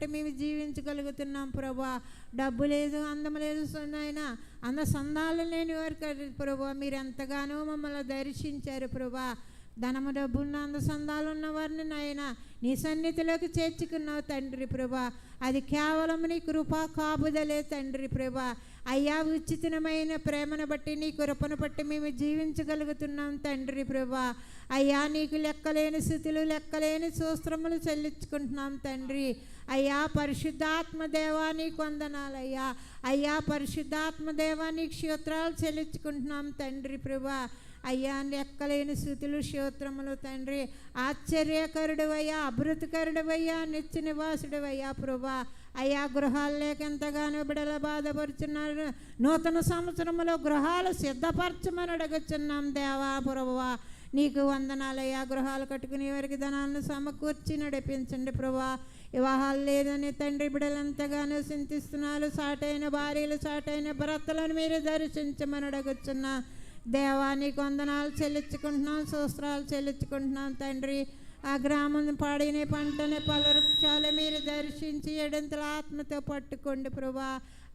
బట్టి మేము జీవించగలుగుతున్నాం ప్రభా. డబ్బు లేదు అందం లేదు నాయన. అంద సందాలు లేని వారికి ప్రభా. మీరు ఎంతగానో మమ్మల్ని దర్శించారు ప్రభా. ధనము డబ్బున్న అంద సందాలు ఉన్న నాయన. నీ సన్నిధిలోకి చేర్చుకున్నావు తండ్రి ప్రభా. అది కేవలం నీ కృపా కాపుదలే తండ్రి ప్రభా. అయ్యా ఉచితమైన ప్రేమను బట్టి నీ కృపను బట్టి మేము జీవించగలుగుతున్నాం తండ్రి ప్రభా. అయ్యా నీకు లెక్కలేని స్థితులు లెక్కలేని సూస్త్రములు చెల్లించుకుంటున్నాం తండ్రి. అయ్యా పరిశుద్ధాత్మ దేవానికి వందనాలయ్యా. అయ్యా పరిశుద్ధాత్మ దేవానికి క్షేత్రాలు చెల్లించుకుంటున్నాం తండ్రి ప్రభా. అయ్యా లెక్కలేని శృతులు శ్రోత్రములు తండ్రి. ఆశ్చర్యకరుడు అయ్యా నిత్య నివాసుడువయ్యా ప్రభా. అయ్యా గృహాలు లేక ఎంతగానో బిడల బాధపరుచున్నారు నూతన సంవత్సరంలో గృహాలు సిద్ధపరచమని అడుగుచున్నాం దేవా ప్రభువా. నీకు వందనాలయ్యా గృహాలు కట్టుకునే వారికి ధనాలను సమకూర్చి నడిపించండి ప్రభా వివాహాలు లేదని తండ్రి బిడ్డలు ఎంతగానో చింతిస్తున్నారు. సాటైన భార్యలు సాటైన భర్తలను మీరు దర్శించమని అడగచ్చున్నా దేవానికి వందనాలు చెల్లించుకుంటున్నాం సూస్త్రాలు చెల్లించుకుంటున్నాం తండ్రి. ఆ గ్రామం పాడిన పంటని పలు వృక్షాలు మీరు దర్శించి ఎడంతల ఆత్మతో పట్టుకోండి ప్రభా.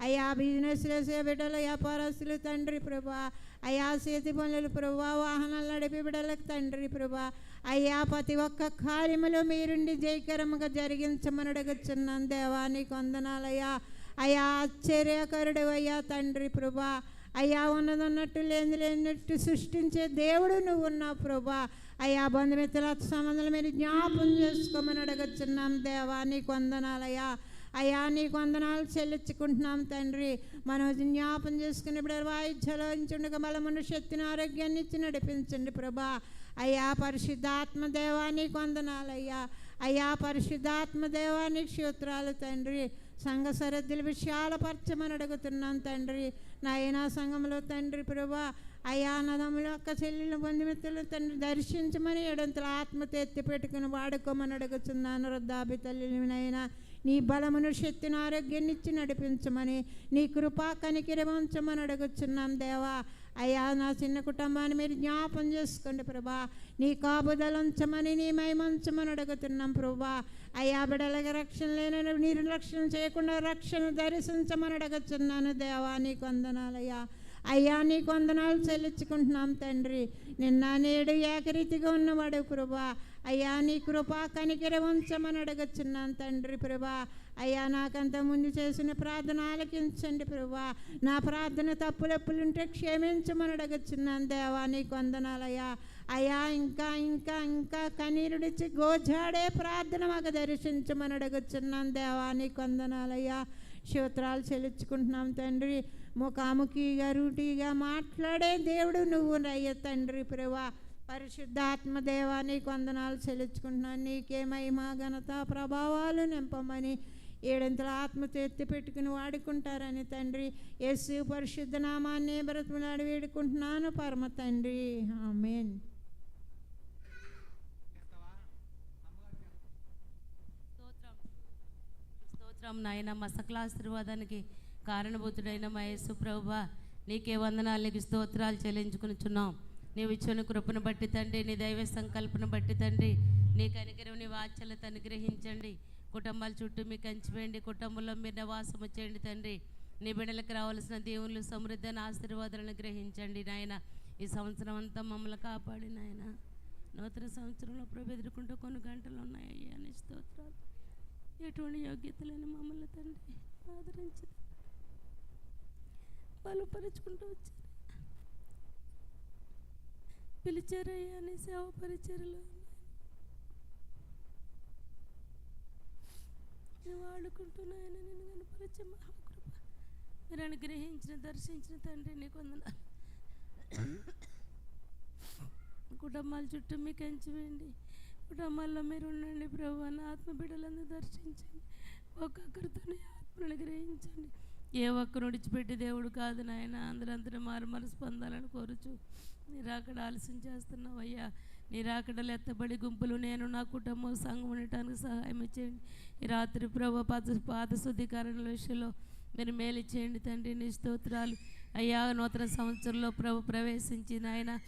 అయ్యా బిజినెస్ చేసే బిడ్డలు వ్యాపారస్తులు తండ్రి ప్రభా. అయ్యా చేతి పనులు ప్రభా వాహనాలు నడిపి బిడ్డలకు తండ్రి ప్రభా. అయ్యా ప్రతి ఒక్క కార్యములో మీరుండి జయకరముగా జరిగించమని దేవానికి వందనాలయ్యా అయ్యా ఆశ్చర్యకరుడు అయ్యా తండ్రి ప్రభా. అయ్యా ఉన్నదన్నట్టు లేని లేనట్టు సృష్టించే దేవుడు నువ్వు ఉన్నావు ప్రభా. అయ్యా బంధుమిత్రుల సంబంధాలు మీరు జ్ఞాపం చేసుకోమని అడగచ్చున్నాం దేవా నీకు వందనాలయ్యా. అయ్యా నీకు వందనాలు చెల్లించుకుంటున్నాం తండ్రి. మనం జ్ఞాపం చేసుకుని ఇప్పుడు వాయిద్యలో ఇంచుండగా బలమును శక్తిని ఆరోగ్యాన్ని ఇచ్చి నడిపించండి ప్రభా. అయ్యా పరిశుద్ధాత్మ దేవానికి వందనాలయ్యా. అయ్యా పరిశుద్ధాత్మ దేవానికి క్షేత్రాలు తండ్రి. సంఘ సరద్దులు విషయాల పరచమని అడుగుతున్నాం తండ్రి. నాయనా సంఘంలో తండ్రి ప్రభా అయ్యా నదములు అక్క చెల్లెలు బంధుమిత్రులు తండ్రి దర్శించమని ఎడంతల ఆత్మతో ఎత్తి పెట్టుకుని వాడుకోమని అడుగుతున్నాను వృద్ధాపి తల్లినైనా నీ బలమును శక్తిని ఆరోగ్యాన్ని ఇచ్చి నడిపించమని నీ కృపా కనికిరవంచమని అడుగుచున్నాం దేవా. అయ్యా నా చిన్న కుటుంబాన్ని మీరు జ్ఞాపం చేసుకోండి ప్రభా. నీ కాపుదలంచమని నీ మైమంచమని అడుగుతున్నాం ప్రభా. అయ్యా బిడలకి రక్షణ లేనని నీరు రక్షణ చేయకుండా రక్షణ దర్శించమని అడుగుతున్నాను దేవా నీకు వందనాలయ్యా అయ్యా నీకు వందనాలు చెల్లించుకుంటున్నాం తండ్రి. నిన్న నేడు ఏకరీతిగా ఉన్నవాడు ప్రభా. అయ్యా నీ కృపా కనికిరవంచమని అడగచ్చున్నాను తండ్రి ప్రభా. అయ్యా నాకంత ముందు చేసిన ప్రార్థన ఆలకించండి ప్రభా. నా ప్రార్థన తప్పులెప్పులుంటే క్షమించమని అడగచ్చున్నాను దేవా నీకు వందనాలయ్యా. అయ్యా ఇంకా ఇంకా ఇంకా కన్నీరుడిచ్చి గోజాడే ప్రార్థన మాకు దర్శించమని అడగచ్చున్నాను దేవా నీకు వందనాలయ్యా. స్తోత్రాలు చెల్లించుకుంటున్నాం తండ్రి. ముఖాముఖిగా రూటీగా మాట్లాడే దేవుడు నువ్వు రయ్య తండ్రి ప్రభా. పరిశుద్ధాత్మ దేవానికి వందనాలు చెల్లించుకుంటున్నాను. నీకే మహిమా ఘనత ప్రభావాలు నింపమని ఏడంతల ఆత్మతో ఎత్తి పెట్టుకుని వాడుకుంటారని తండ్రి యేసు పరిశుద్ధ నామాన్ని బ్రతుములాడి వేడుకుంటున్నాను. పరమ తండ్రి. ఆమెన్. స్తోత్రం. స్తోత్రం నాయన మా సకల ఆశీర్వాదానికి కారణభూతుడైన మా యేసు నీకే నీకే నీకు స్తోత్రాలు చెల్లించుకునిచున్నాం. నీవు ఇచ్చిన కృపను బట్టి తండ్రి నీ దైవ సంకల్పన బట్టి తండ్రి నీ కనికరం నీ వాత్సల్యత అనుగ్రహించండి. కుటుంబాల చుట్టూ మీకు అంచిపోయండి కుటుంబంలో మీరు నివాసము చేయండి తండ్రి. నీ బిడ్డలకు రావాల్సిన దేవుళ్ళు సమృద్ధిని ఆశీర్వాదాలను గ్రహించండి నాయన. ఈ సంవత్సరం అంతా మమ్మల్ని కాపాడి నాయన. నూతన సంవత్సరంలో ప్రభు ఎదుర్కొంటూ కొన్ని గంటలు ఉన్నాయి అని స్తోత్రాలు. ఎటువంటి యోగ్యత లేని మమ్మల్ని తండ్రి ఆదరించి. బలపరుచుకుంటూ వచ్చి పిలిచారయ్యా నీ సేవ పరిచయలో నేను వాడుకుంటున్నాయని నేను కనపరిచే మహాకృప. మీరు అనుగ్రహించిన దర్శించిన తండ్రి నీకు వందనాలు. కుటుంబాల చుట్టూ మీకు ఎంచివేయండి కుటుంబాల్లో మీరు ఉండండి ప్రభు అని ఆత్మ బిడ్డలందరూ దర్శించండి. ఒక్కొక్కరితోనే ఆత్మను గ్రహించండి ఏ ఒక్కరు విడిచిపెట్టి దేవుడు కాదు నాయన. అందరందరూ మారు మనసు పొందాలని కోరుచు. నిరాకడ ఆలస్యం చేస్తున్నావయ్యా. అయ్యా ఎత్తబడి గుంపులు నేను నా కుటుంబం సంఘం ఉండటానికి సహాయం చేయండి ఈ రాత్రి ప్రభు పాద పాదశుద్ధీకరణ విషయంలో మీరు మేలు చేయండి తండ్రి నీ స్తోత్రాలు. అయ్యా నూతన సంవత్సరంలో ప్రభు ప్రవేశించి నాయన.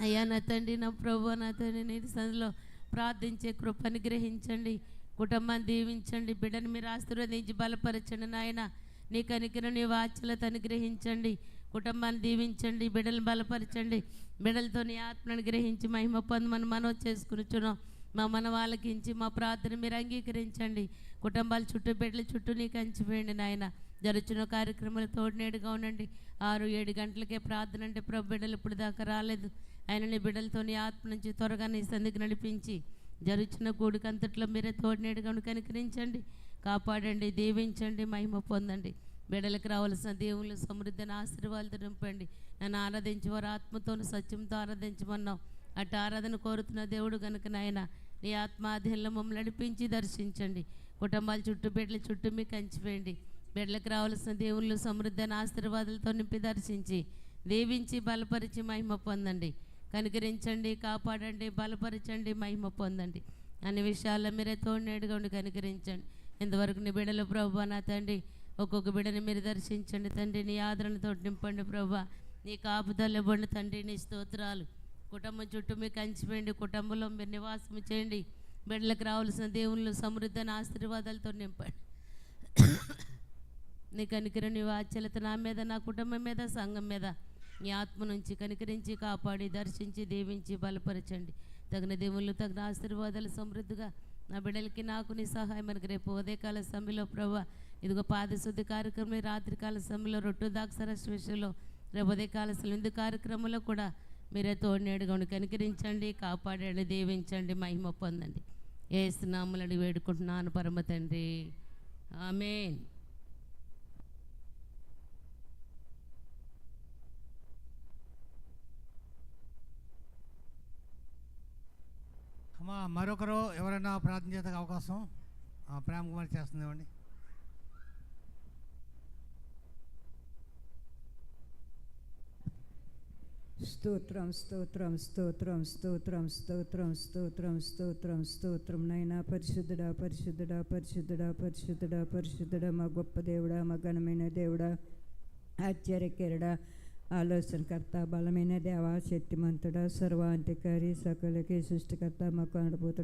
అయ్యా నా తండ్రి నా ప్రభు నా తండ్రి నీ సందులో ప్రార్థించే కృపని గ్రహించండి. కుటుంబాన్ని దీవించండి. బిడ్డను మీరు ఆశీర్వదించి బలపరచండి నాయన. నీ కనికరం నీ వాచ్యలతో అనుగ్రహించండి. కుటుంబాన్ని దీవించండి బిడ్డలు బలపరచండి. బిడ్డలతో నీ ఆత్మను గ్రహించి మహిమ పొందమని మనం చేసుకునిచున్నాం. మా మన వాళ్ళకించి మా ప్రార్థన మీరు అంగీకరించండి. కుటుంబాల చుట్టూ బిడ్డల చుట్టూ నీకు అంచిపోయండి నాయన. జరుగుతున్న కార్యక్రమాలు తోడునేడుగా ఉండండి. ఆరు ఏడు గంటలకే ప్రార్థన అంటే ప్రభు బిడ్డలు ఇప్పుడు దాకా రాలేదు. ఆయన నీ బిడ్డలతో నీ ఆత్మ నుంచి త్వరగా నీ సందికి నడిపించి జరుగుతున్న కూడికంతట్లో మీరే తోడునేడుగా ఉండి కనికరించండి. కాపాడండి దీవించండి మహిమ పొందండి. బిడలకు రావాల్సిన దేవుళ్ళు సమృద్ధిని ఆశీర్వాదాలు నింపండి. నన్ను ఆరాధించేవారు ఆత్మతో ఆత్మతోను సత్యంతో ఆరాధించమన్నావు. అటు ఆరాధన కోరుతున్న దేవుడు కనుక నాయన నీ ఆత్మాధీనంలో మమ్మల్ని నడిపించి దర్శించండి. కుటుంబాల చుట్టూ బిడ్డల చుట్టూ మీకు కంచిపోయండి బిడ్డలకు రావాల్సిన దేవుళ్ళు సమృద్ధిని ఆశీర్వాదాలతో నింపి దర్శించి దీవించి బలపరిచి మహిమ పొందండి. కనికరించండి కాపాడండి బలపరచండి మహిమ పొందండి. అన్ని విషయాల్లో మీరే తోడునేడుగా ఉండి కనికరించండి. ఇంతవరకు నీ బిడ్డలు ప్రభు నా తండ్రి ఒక్కొక్క బిడ్డని మీరు దర్శించండి తండ్రి నీ ఆదరణతో నింపండి ప్రభా. నీ కాపుదల ఇవ్వండి తండ్రి నీ స్తోత్రాలు. కుటుంబం చుట్టూ మీకు కంచిపోయండి కుటుంబంలో మీరు నివాసం చేయండి. బిడ్డలకు రావాల్సిన దేవుళ్ళు సమృద్ధిని ఆశీర్వాదాలతో నింపండి. నీ కనికరం నీ వాచ్యలత నా మీద నా కుటుంబం మీద సంఘం మీద. నీ ఆత్మ నుంచి కనికరించి కాపాడి దర్శించి దీవించి బలపరచండి. తగిన దేవుళ్ళు తగిన ఆశీర్వాదాలు సమృద్ధిగా నా బిడ్డలకి నాకు నీ సహాయం మనకి రేపు ఉదయకాల సమయంలో ప్రభా. ఇదిగో పాదశుద్ధి కార్యక్రమం రాత్రికాల సమయంలో రొట్టు దాక్షరస్ విషయంలో రేపు ఉదయకాల సమయం ఇందు కార్యక్రమంలో కూడా మీరే తోడినేడుగా ఉండి కనికరించండి కాపాడండి దీవించండి మహిమ పొందండి. ఏ స్నాములని వేడుకుంటున్నాను పరమ తండ్రి. ఆమెన్. మరొకరు ఎవరైనా ప్రార్థన చేత అవకాశం? ఆ, ప్రేమ కుమార్ చేస్తుంది స్తోత్రం స్తోత్రం స్తోత్రం స్తోత్రం స్తోత్రం స్తోత్రం స్తోత్రం స్తోత్రం నైనా పరిశుద్ధుడా పరిశుద్ధుడా పరిశుద్ధుడా పరిశుద్ధుడా పరిశుద్ధుడా మా గొప్ప దేవుడా మా ఘనమైన దేవుడా ఆశ్చర్యకరుడా ఆలోచనకర్త బలమైన దేవా శక్తిమంతుడా సర్వాంతికారి సకలకి సృష్టికర్త మా కనడపోతుడా.